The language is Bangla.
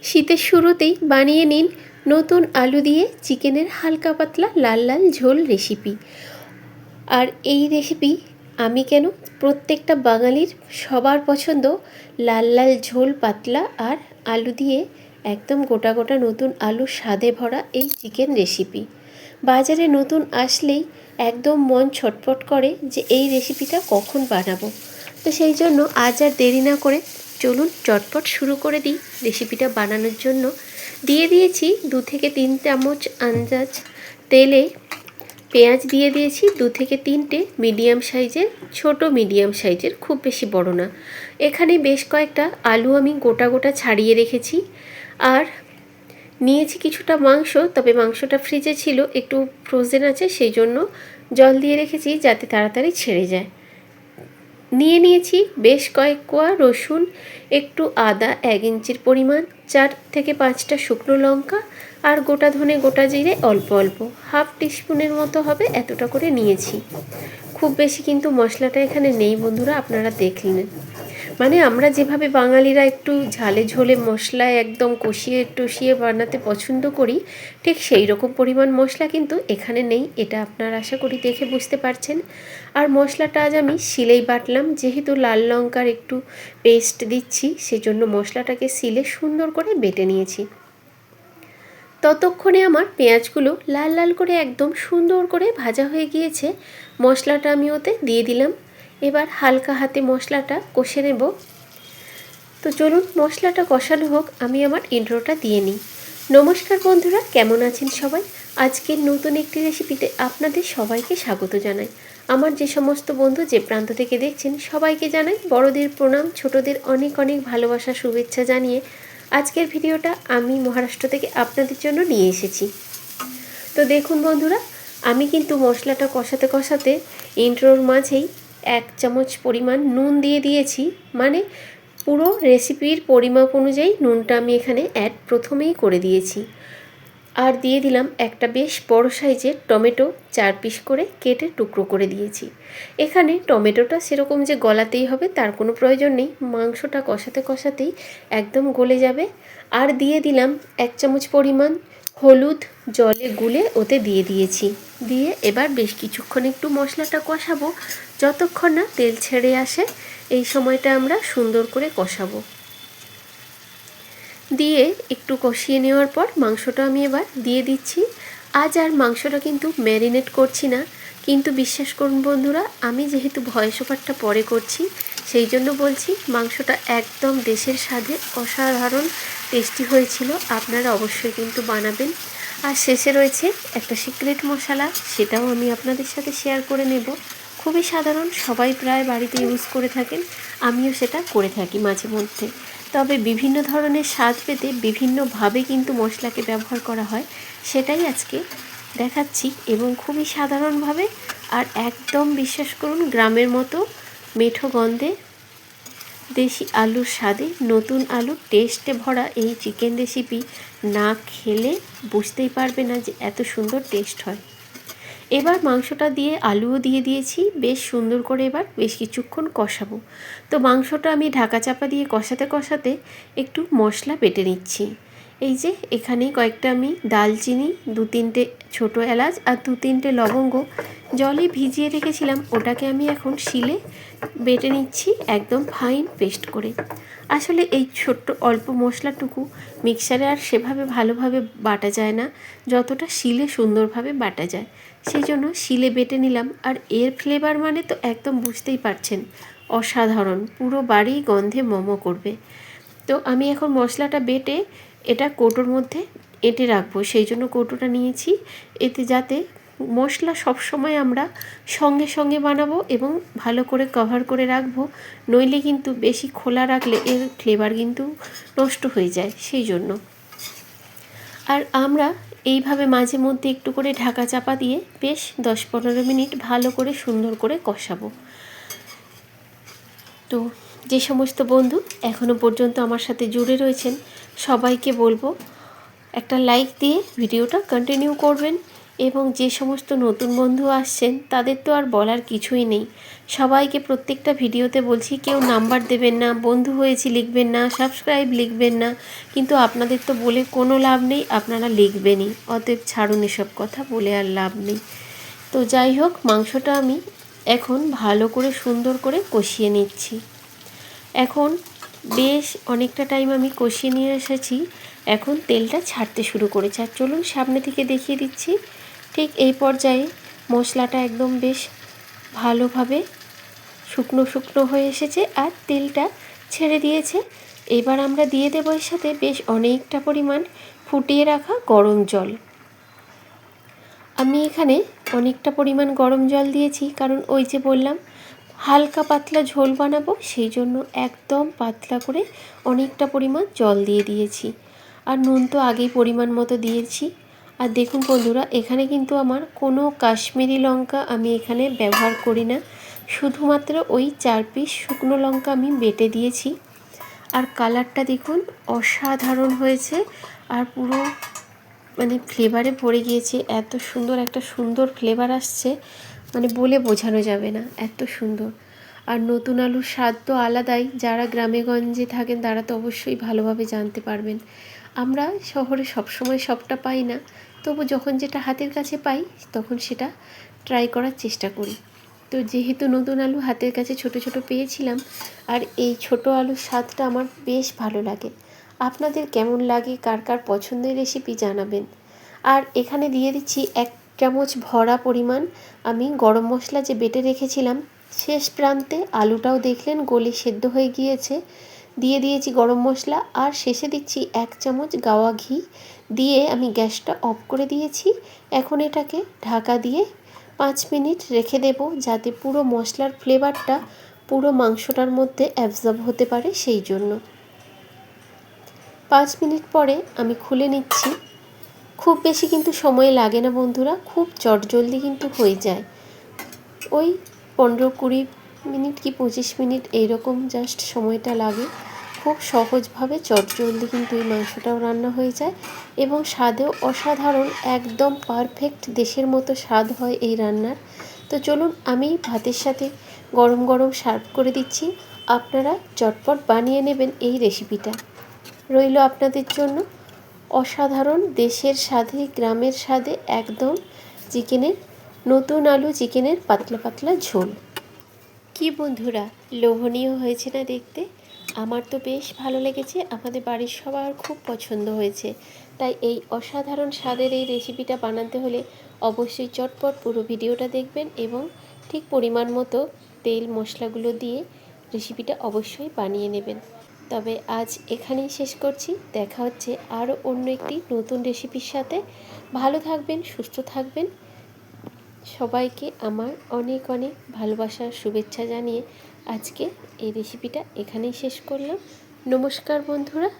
শীতের শুরুতেই বানিয়ে নিন নতুন আলু দিয়ে চিকেনের হালকা পাতলা লাল লাল ঝোল রেসিপি আর এই রেসিপি আমি কেন প্রত্যেকটা বাঙালির সবার পছন্দ লাল লাল ঝোল পাতলা আর আলু দিয়ে একদম গোটা গোটা নতুন আলু স্বাদে ভরা এই চিকেন রেসিপি বাজারে নতুন আসলেই একদম মন ছটফট করে যে এই রেসিপিটা কখন বানাবো। তো সেই জন্য আজ আর দেরি না করে চলুন চটপট শুরু করে দিই। রেসিপিটা বানানোর জন্য। দিয়ে দিয়েছি দু থেকে তিন চামচ আন্দাজ তেলে পেঁয়াজ দিয়ে দিয়েছি দু থেকে তিনটে মিডিয়াম সাইজের, ছোট মিডিয়াম সাইজের, খুব বেশি বড় না। এখানে বেশ কয়েকটা আলু আমি গোটা গোটা ছাড়িয়ে রেখেছি। আর নিয়েছি কিছুটা মাংস, তবে মাংসটা ফ্রিজে ছিল, একটু ফ্রোজেন আছে, সেই জন্য জল দিয়ে রেখেছি যাতে তাড়াতাড়ি ছেড়ে যায়। নিয়ে নিয়েছি বেশ কয়েক কোয়া রসুন, একটু আদা এক ইঞ্চির পরিমাণ, চার থেকে পাঁচটা শুকনো লঙ্কা আর গোটা ধনে গোটা জিরে অল্প অল্প। হাফ টিস্পুনের মতো হবে এতটা করে নিয়েছি। খুব বেশি কিন্তু মশলাটা এখানে নেই বন্ধুরা, আপনারা দেখলেন। মানে আমরা যেভাবে বাঙালিরা একটু ঝালে ঝোলে মশলায় একদম কষিয়ে টষিয়ে বানাতে পছন্দ করি, ঠিক সেই রকম পরিমাণ মশলা কিন্তু এখানে নেই, এটা আপনার আশা করি দেখে বুঝতে পারছেন। আর মশলাটা আজ আমি শিলেই বাটলাম, যেহেতু লাল লঙ্কার একটু পেস্ট দিচ্ছি, সেজন্য মশলাটাকে শিলে সুন্দর করে বেটে নিয়েছি। ততক্ষণে আমার পেঁয়াজগুলো লাল লাল করে একদম সুন্দর করে ভাজা হয়ে গিয়েছে, মশলাটা আমি ওতে দিয়ে দিলাম। এবার হালকা হাতে মশলাটা কষে নেব। তো চলুন মশলাটা কষানো হোক, আমি আমার ইন্ট্রোটা দিয়ে নিই। নমস্কার বন্ধুরা, কেমন আছেন সবাই? আজকের নতুন একটি রেসিপিতে আপনাদের সবাইকে স্বাগত জানাই। আমার যে সমস্ত বন্ধু যে প্রান্ত থেকে দেখছেন, সবাইকে জানাই বড়দের প্রণাম, ছোটদের অনেক অনেক ভালোবাসা, শুভেচ্ছা জানিয়ে আজকের ভিডিওটা আমি মহারাষ্ট্র থেকে আপনাদের জন্য নিয়ে এসেছি। তো দেখুন বন্ধুরা, আমি কিন্তু মশলাটা কষাতে কষাতে ইন্ট্রোর মাঝেই এক চামচ পরিমাণ নুন দিয়ে দিয়েছি। মানে পুরো রেসিপির পরিমাপ অনুযায়ী নুনটা আমি এখানে অ্যাড প্রথমেই করে দিয়েছি। আর দিয়ে দিলাম একটা বেশ বড় সাইজের টমেটো চার পিস করে কেটে টুকরো করে দিয়েছি। এখানে টমেটোটা সেরকম যে গলাতেই হবে তার কোনো প্রয়োজন নেই, মাংসটা কষাতে কষাতেই একদম গলে যাবে। আর দিয়ে দিলাম এক চামচ পরিমাণ হলুদ জলে গুলে ওতে দিয়ে দিয়েছি। দিয়ে এবার বেশ কিছুক্ষণ একটু মশলাটা কষাবো। যতক্ষণ না তেল ছেড়ে আসে, এই সময়টা আমরা সুন্দর করে কষাবো। দিয়ে একটু কষিয়ে নেওয়ার পর মাংসটা আমি এবার দিয়ে দিচ্ছি। আজ আর মাংসটা কিন্তু ম্যারিনেট করছি না। কিন্তু বিশ্বাস করুন বন্ধুরা, আমি যেহেতু ভয়েস ওভারটা পরে করছি, সেই জন্য বলছি মাংসটা একদম দেশের স্বাদে অসাধারণ টেস্টি হয়েছিল, আপনারা অবশ্যই কিন্তু বানাবেন। আর শেষে রয়েছে একটা সিক্রেট মশলা, সেটাও আমি আপনাদের সাথে শেয়ার করে নেব। খুবই সাধারণ, সবাই প্রায় বাড়িতে ইউজ করে থাকেন, আমিও সেটা করে থাকি মাঝে মধ্যে। তবে বিভিন্ন ধরনের স্বাদ পেতে বিভিন্নভাবে কিন্তু মশলাকে ব্যবহার করা হয়, সেটাই আজকে দেখাচ্ছি এবং খুবই সাধারণভাবে আর একদম বিশ্বাস করুন, গ্রামের মতো মেঠো গন্ধে দেশি আলুর স্বাদে নতুন আলু টেস্টে ভরা এই চিকেন রেসিপি না খেলে বুঝতেই পারবে না যে এত সুন্দর টেস্ট হয়। এবার মাংসটা দিয়ে আলুও দিয়ে দিয়েছি, বেশ সুন্দর করে এবার বেশ কিছুক্ষণ কষাবো। তো মাংসটা আমি ঢাকা চাপা দিয়ে কষাতে কষাতে একটু মশলা বেটে নিচ্ছি। এই যে এখানে কয়েকটা আমি দালচিনি, দু তিনটে ছোটো এলাচ আর দু তিনটে লবঙ্গ জলে ভিজিয়ে রেখেছিলাম। ওটাকে আমি এখন শিলে বেটে নিচ্ছি একদম ফাইন পেস্ট করে। আসলে এই ছোট্ট অল্প মশলাটুকু মিক্সারে আর সেভাবে ভালোভাবে বাটা যায় না। যতটা শিলে সুন্দরভাবে বাটা যায়। সেই জন্য শিলে বেটে নিলাম। আর এর ফ্লেভার মানে তো একদম বুঝতেই পারছেন, অসাধারণ। পুরো বাড়ি গন্ধে মোমো করবে। তো আমি এখন মশলাটা বেটে এটা কৌটোর মধ্যে এঁটে রাখব, সেই জন্য কৌটোটা নিয়েছি। এতে যাতে মশলা সবসময় আমরা সঙ্গে সঙ্গে বানাবো এবং ভালো করে কভার করে রাখব। নইলে কিন্তু বেশি খোলা রাখলে এর ফ্লেভার কিন্তু নষ্ট হয়ে যায়, সেই জন্য। আর আমরা এইভাবে মাঝে মধ্যে একটু করে ঢাকা চাপা দিয়ে বেশ দশ পনেরো মিনিট ভালো করে সুন্দর করে কষাবো। তো যে সমস্ত বন্ধু এখনও পর্যন্ত আমার সাথে জুড়ে রয়েছেন সবাইকে বলব, একটা লাইক দিয়ে ভিডিওটা কন্টিনিউ করবেন এবং যে সমস্ত নতুন বন্ধু আসছেন, তাদের তো আর বলার কিছুই নেই। সবাইকে প্রত্যেকটা ভিডিওতে বলছি, কেউ নাম্বার দেবেন না, বন্ধু হয়েছি লিখবেন না সাবস্ক্রাইব লিখবেন না, কিন্তু আপনাদের তো বলে কোনো লাভ নেই, আপনারা লিখবেনই, অতএব ছাড়ুন এসব কথা, বলে আর লাভ নেই। তো যাই হোক, মাংসটা আমি এখন ভালো করে সুন্দর করে কষিয়ে নিচ্ছি। এখন বেশ অনেকটা টাইম আমি কষিয়ে নিয়ে এসেছি। এখন তেলটা ছাড়তে শুরু করেছে। আর চলুন সামনে থেকে দেখিয়ে দিচ্ছি। ঠিক এই পর্যায়ে মশলাটা একদম বেশ ভালোভাবে শুকনো শুকনো হয়ে এসেছে আর তেলটা ছেড়ে দিয়েছে। এবার আমরা দিয়ে দেবো এর সাথে বেশ অনেকটা পরিমাণ ফুটিয়ে রাখা গরম জল। আমি এখানে অনেকটা পরিমাণ গরম জল দিয়েছি। কারণ ওই যে বললাম হালকা পাতলা ঝোল বানাবো, সেই জন্য একদম পাতলা করে অনেকটা পরিমাণ জল দিয়ে দিয়েছি। আর নুন তো আগেই পরিমাণ মতো দিয়েছি। আর দেখুন বন্ধুরা, এখানে কিন্তু আমার কোনো কাশ্মীরি লঙ্কা আমি এখানে ব্যবহার করি না। শুধুমাত্র ওই চার পিস শুকনো লঙ্কা আমি বেটে দিয়েছি। আর কালারটা দেখুন অসাধারণ হয়েছে আর পুরো মানে ফ্লেভারে ভরে গিয়েছে। এত সুন্দর, একটা সুন্দর ফ্লেভার আসছে। মানে বলে বোঝানো যাবে না, এত সুন্দর। আর নতুন আলুর স্বাদ তো আলাদাই, যারা গ্রামে গঞ্জে থাকেন তারা তো অবশ্যই ভালোভাবে জানতে পারবেন। আমরা শহরে সবসময় সবটা পাই না, তবু যখন যেটা হাতের কাছে পাই, তখন সেটা ট্রাই করার চেষ্টা করি। তো যেহেতু নতুন আলু হাতের কাছে ছোট ছোট পেয়েছিলাম, আর এই ছোট আলুর স্বাদটা আমার বেশ ভালো লাগে। আপনাদের কেমন লাগে, কার কার পছন্দের রেসিপি জানাবেন। আর এখানে দিয়ে দিচ্ছি এক চামচ ভরা পরিমাণ। আমি গরম মশলা যে বেটে রেখেছিলাম, শেষ প্রান্তে আলুটাও দেখলেন গলে সেদ্ধ হয়ে গিয়েছে। দিয়ে দিয়েছি গরম মশলা আর শেষে দিচ্ছি এক চামচ গাওয়া ঘি। দিয়ে আমি গ্যাসটা অফ করে দিয়েছি। এখন এটাকে ঢাকা দিয়ে পাঁচ মিনিট রেখে দেব যাতে পুরো মশলার ফ্লেভারটা পুরো মাংসটার মধ্যে অ্যাবজর্ব হতে পারে সেই জন্য। পাঁচ মিনিট পরে আমি খুলে নিচ্ছি। খুব বেশি কিন্তু সময় লাগে না বন্ধুরা, খুব চটজলদি কিন্তু হয়ে যায়। ওই পনেরো কুড়ি মিনিট কি পঁচিশ মিনিট এইরকম জাস্ট সময়টা লাগে। খুব সহজভাবে চটজলদি কিন্তু এই মাংসটাও রান্না হয়ে যায় এবং স্বাদেও অসাধারণ, একদম পারফেক্ট দেশের মতো স্বাদ হয় এই রান্নার। তো চলুন আমি ভাতের সাথে গরম গরম সার্ভ করে দিচ্ছি। আপনারা চটপট বানিয়ে নেবেন এই রেসিপিটা রইল আপনাদের জন্য। অসাধারণ দেশের স্বাদে, গ্রামের স্বাদে একদম চিকেনের, নতুন আলু চিকেনের পাতলা পাতলা ঝোল। কি বন্ধুরা, লোভনীয় হয়েছে না দেখতে? আমার তো বেশ ভালো লেগেছে, আমাদের বাড়ির সবার খুব পছন্দ হয়েছে। তাই এই অসাধারণ স্বাদের এই রেসিপিটা বানাতে হলে অবশ্যই চটপট পুরো ভিডিওটা দেখবেন এবং ঠিক পরিমাণ মতো তেল, মশলাগুলো দিয়ে রেসিপিটা অবশ্যই বানিয়ে নেবেন। তবে আজ এখানেই শেষ করছি। দেখা হচ্ছে আরও অন্য একটি নতুন রেসিপির সাথে। ভালো থাকবেন, সুস্থ থাকবেন। সবাইকে আমার অনেক অনেক ভালোবাসার শুভেচ্ছা জানিয়ে আজকে এই রেসিপিটা এখানেই শেষ করলাম। নমস্কার বন্ধুরা।